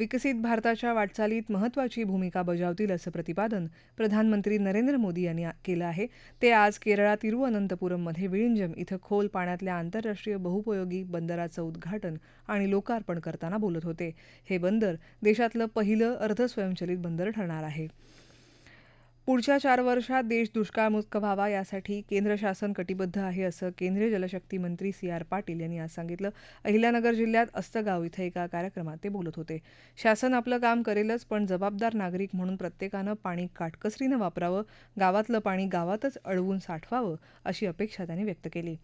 विकसित भारताच्या वाटचालीत महत्त्वाची भूमिका बजावतील असं प्रतिपादन प्रधानमंत्री नरेंद्र मोदी यांनी केलं आहे. ते आज केरळात तिरुअनंतपुरममध्ये विळिंजम इथं खोल पाण्यातल्या आंतरराष्ट्रीय बहुपयोगी बंदराचं उद्घाटन आणि लोकार्पण करताना बोलत होते. हे बंदर देशातलं पहिलं अर्धस्वयंचलित बंदर ठरणार आहे. पुढच्या चार वर्षात देश दुष्काळमुक्त व्हावा यासाठी केंद्र शासन कटिबद्ध आहे असं केंद्रीय जलशक्ती मंत्री सी आर पाटील यांनी आज सांगितलं. अहिल्यानगर जिल्ह्यात अस्तगाव इथं एका कार्यक्रमात ते बोलत होते. शासन आपलं काम करेलच पण जबाबदार नागरिक म्हणून प्रत्येकानं पाणी काटकसरीनं वापरावं गावातलं पाणी गावातच अडवून साठवावं अशी अपेक्षा त्यांनी व्यक्त केली.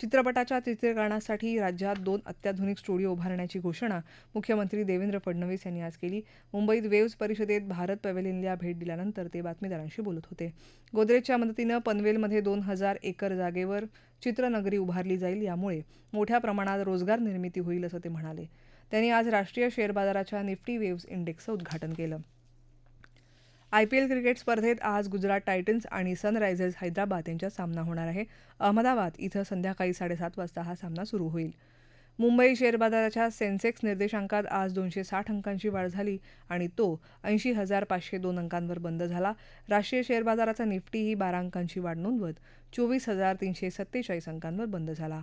चित्रपटाच्या चित्रीकरणासाठी राज्यात दोन अत्याधुनिक स्टुडिओ उभारण्याची घोषणा मुख्यमंत्री देवेंद्र फडणवीस यांनी आज केली. मुंबईत वेव्ज परिषदेत भारत पॅव्हेलियनला भेट दिल्यानंतर ते बातमीदारांशी बोलत होते. गोदरेजच्या मदतीनं पनवेलमध्ये दोन हजार एकर जागेवर चित्रनगरी उभारली जाईल यामुळे मोठ्या प्रमाणात रोजगार निर्मिती होईल असं ते म्हणाले. त्यांनी आज राष्ट्रीय शेअर बाजाराच्या निफ्टी वेव्ज इंडेक्सचं उद्घाटन केलं. आयपीएल क्रिकेट स्पर्धेत आज गुजरात टायटन्स आणि सनरायझर्स हैदराबाद यांच्यात सामना होणार आहे. अहमदाबाद इथं संध्याकाळी साडेसात वाजता हा सामना सुरू होईल. मुंबई शेअर बाजाराच्या सेन्सेक्स निर्देशांकात आज दोनशे साठ अंकांची वाढ झाली आणि तो ऐंशी हजार पाचशे दोन अंकांवर बंद झाला. राष्ट्रीय शेअर बाजाराचा निफ्टीही बारा अंकांची वाढ नोंदवत चोवीस हजार तीनशे सत्तेचाळीस अंकांवर बंद झाला.